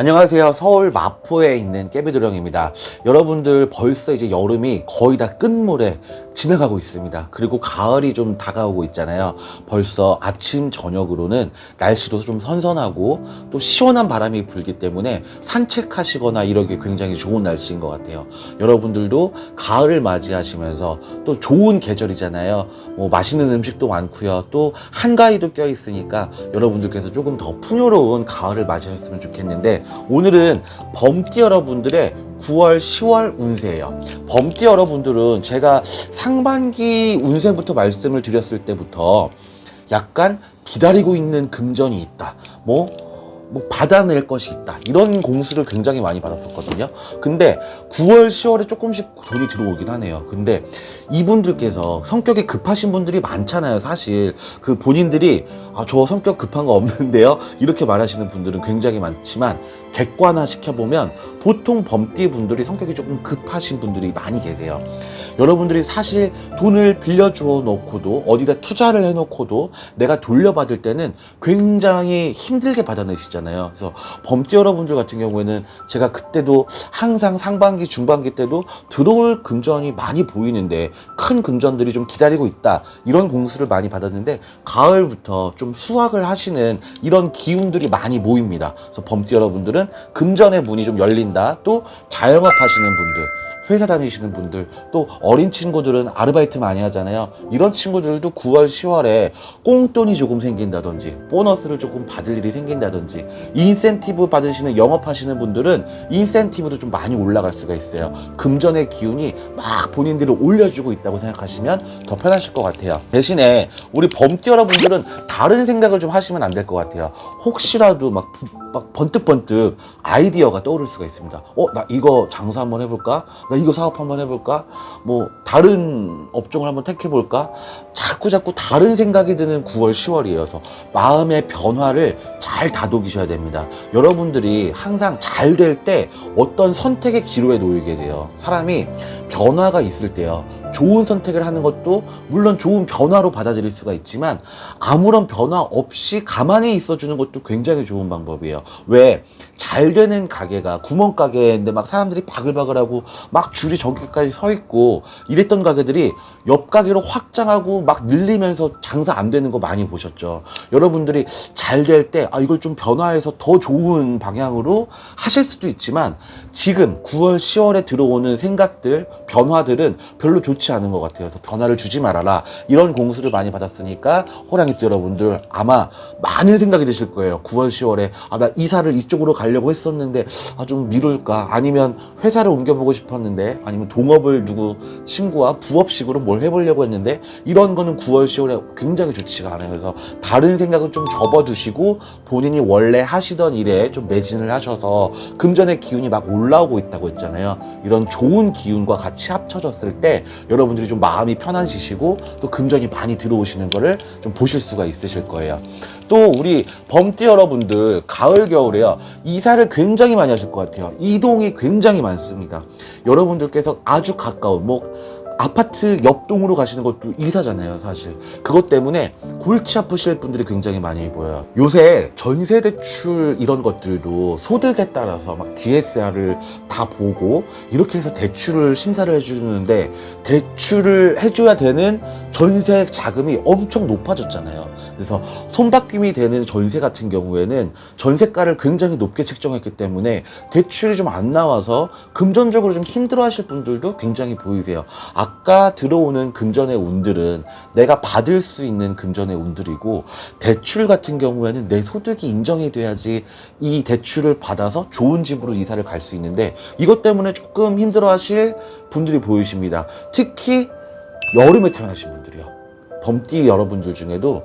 안녕하세요. 서울 마포에 있는 깨비도령입니다. 여러분들 벌써 이제 여름이 거의 다 끝물에 지나가고 있습니다. 그리고 가을이 좀 다가오고 있잖아요. 벌써 아침, 저녁으로는 날씨도 좀 선선하고 또 시원한 바람이 불기 때문에 산책하시거나 이러기 굉장히 좋은 날씨인 것 같아요. 여러분들도 가을을 맞이하시면서 또 좋은 계절이잖아요. 뭐 맛있는 음식도 많고요. 또 한가위도 껴 있으니까 여러분들께서 조금 더 풍요로운 가을을 맞이하셨으면 좋겠는데 오늘은 범띠 여러분들의 9월, 10월 운세예요. 범띠 여러분들은 제가 상반기 운세부터 말씀을 드렸을 때부터 약간 기다리고 있는 금전이 있다. 뭐, 뭐 받아낼 것이 있다. 이런 공수를 굉장히 많이 받았었거든요. 근데 9월, 10월에 조금씩 돈이 들어오긴 하네요. 근데 이분들께서 성격이 급하신 분들이 많잖아요. 사실 그 본인들이 아, 저 성격 급한 거 없는데요. 이렇게 말하시는 분들은 굉장히 많지만 객관화 시켜보면 보통 범띠 분들이 성격이 조금 급하신 분들이 많이 계세요. 여러분들이 사실 돈을 빌려주어 놓고도 어디다 투자를 해놓고도 내가 돌려받을 때는 굉장히 힘들게 받아내시잖아요. 그래서 범띠 여러분들 같은 경우에는 제가 그때도 항상 상반기, 중반기 때도 들어올 금전이 많이 보이는데 큰 금전들이 좀 기다리고 있다. 이런 공수를 많이 받았는데 가을부터 좀 수확을 하시는 이런 기운들이 많이 모입니다. 그래서 범띠 여러분들은 금전의 문이 좀 열린다. 또 자영업 하시는 분들. 회사 다니시는 분들 또 어린 친구들은 아르바이트 많이 하잖아요. 이런 친구들도 9월 10월에 꽁돈이 조금 생긴다든지 보너스를 조금 받을 일이 생긴다든지 인센티브 받으시는 영업하시는 분들은 인센티브도 좀 많이 올라갈 수가 있어요. 금전의 기운이 막 본인들을 올려주고 있다고 생각하시면 더 편하실 것 같아요. 대신에 우리 범띠 여러분들은 다른 생각을 좀 하시면 안 될 것 같아요. 혹시라도 막, 막 번뜩번뜩 아이디어가 떠오를 수가 있습니다. 어 나 이거 장사 한번 해볼까? 나 이거 사업 한번 해볼까? 뭐 다른 업종을 한번 택해볼까? 자꾸 자꾸 다른 생각이 드는 9월, 10월이어서 마음의 변화를 잘 다독이셔야 됩니다. 여러분들이 항상 잘 될 때 어떤 선택의 기로에 놓이게 돼요. 사람이 변화가 있을 때요. 좋은 선택을 하는 것도 물론 좋은 변화로 받아들일 수가 있지만 아무런 변화 없이 가만히 있어주는 것도 굉장히 좋은 방법이에요. 왜? 잘 되는 가게가 구멍가게인데 막 사람들이 바글바글하고 막 줄이 저기까지 서 있고 이랬던 가게들이 옆 가게로 확장하고 막 늘리면서 장사 안 되는 거 많이 보셨죠. 여러분들이 잘 될 때 아, 이걸 좀 변화해서 더 좋은 방향으로 하실 수도 있지만 지금 9월, 10월에 들어오는 생각들, 변화들은 별로 좋지 않은 것 같아요. 그래서 변화를 주지 말아라. 이런 공수를 많이 받았으니까 호랑이띠 여러분들 아마 많은 생각이 드실 거예요. 9월, 10월에 아, 나 이사를 이쪽으로 가려고 했었는데 아, 좀 미룰까? 아니면 회사를 옮겨보고 싶었는데 아니면 동업을 누구 친구와 부업식으로 뭘 해보려고 했는데 이런 거는 9월, 10월에 굉장히 좋지가 않아요. 그래서 다른 생각은 좀 접어두시고 본인이 원래 하시던 일에 좀 매진을 하셔서 금전의 기운이 막 올라오고 있다고 했잖아요. 이런 좋은 기운과 같이 합쳐졌을 때 여러분들이 좀 마음이 편안해지시고 또 금전이 많이 들어오시는 거를 좀 보실 수가 있으실 거예요. 또 우리 범띠 여러분들 가을 겨울에요. 이사를 굉장히 많이 하실 것 같아요. 이동이 굉장히 많습니다. 여러분들께서 아주 가까운 뭐 아파트 옆동으로 가시는 것도 이사잖아요, 사실. 그것 때문에 골치 아프실 분들이 굉장히 많이 보여요. 요새 전세 대출 이런 것들도 소득에 따라서 막 DSR을 다 보고 이렇게 해서 대출을 심사를 해주는데 대출을 해줘야 되는 전세 자금이 엄청 높아졌잖아요. 그래서 손바뀜이 되는 전세 같은 경우에는 전세가를 굉장히 높게 책정했기 때문에 대출이 좀 안 나와서 금전적으로 좀 힘들어 하실 분들도 굉장히 보이세요. 아까 들어오는 금전의 운들은 내가 받을 수 있는 금전의 운들이고 대출 같은 경우에는 내 소득이 인정이 돼야지 이 대출을 받아서 좋은 집으로 이사를 갈 수 있는데 이것 때문에 조금 힘들어 하실 분들이 보이십니다. 특히 여름에 태어나신 분들이요. 범띠 여러분들 중에도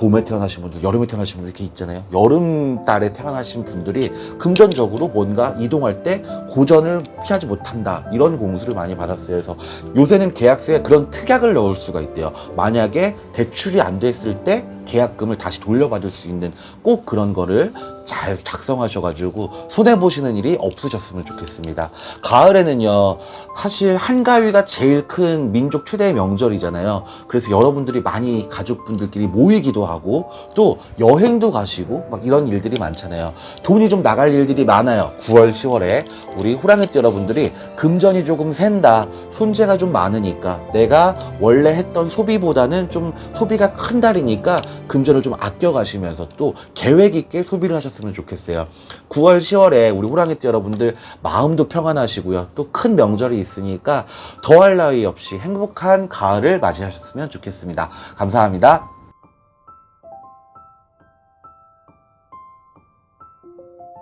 봄에 태어나신 분들, 여름에 태어나신 분들 이렇게 있잖아요. 여름 달에 태어나신 분들이 금전적으로 뭔가 이동할 때 고전을 피하지 못한다. 이런 공수를 많이 받았어요. 그래서 요새는 계약서에 그런 특약을 넣을 수가 있대요. 만약에 대출이 안 됐을 때 계약금을 다시 돌려받을 수 있는 꼭 그런 거를 잘 작성하셔가지고 손해 보시는 일이 없으셨으면 좋겠습니다. 가을에는요 사실 한가위가 제일 큰 민족 최대 명절이잖아요. 그래서 여러분들이 많이 가족분들끼리 모이기도 하고 또 여행도 가시고 막 이런 일들이 많잖아요. 돈이 좀 나갈 일들이 많아요. 9월, 10월에 우리 호랑이띠 여러분들이 금전이 조금 샌다. 손재가 좀 많으니까 내가 원래 했던 소비보다는 좀 소비가 큰 달이니까 금전을 좀 아껴 가시면서 또 계획 있게 소비를 하셨으면 좋겠어요. 9월, 10월에 우리 호랑이띠 여러분들 마음도 평안하시고요. 또 큰 명절이 있으니까 더할 나위 없이 행복한 가을을 맞이하셨으면 좋겠습니다. 감사합니다.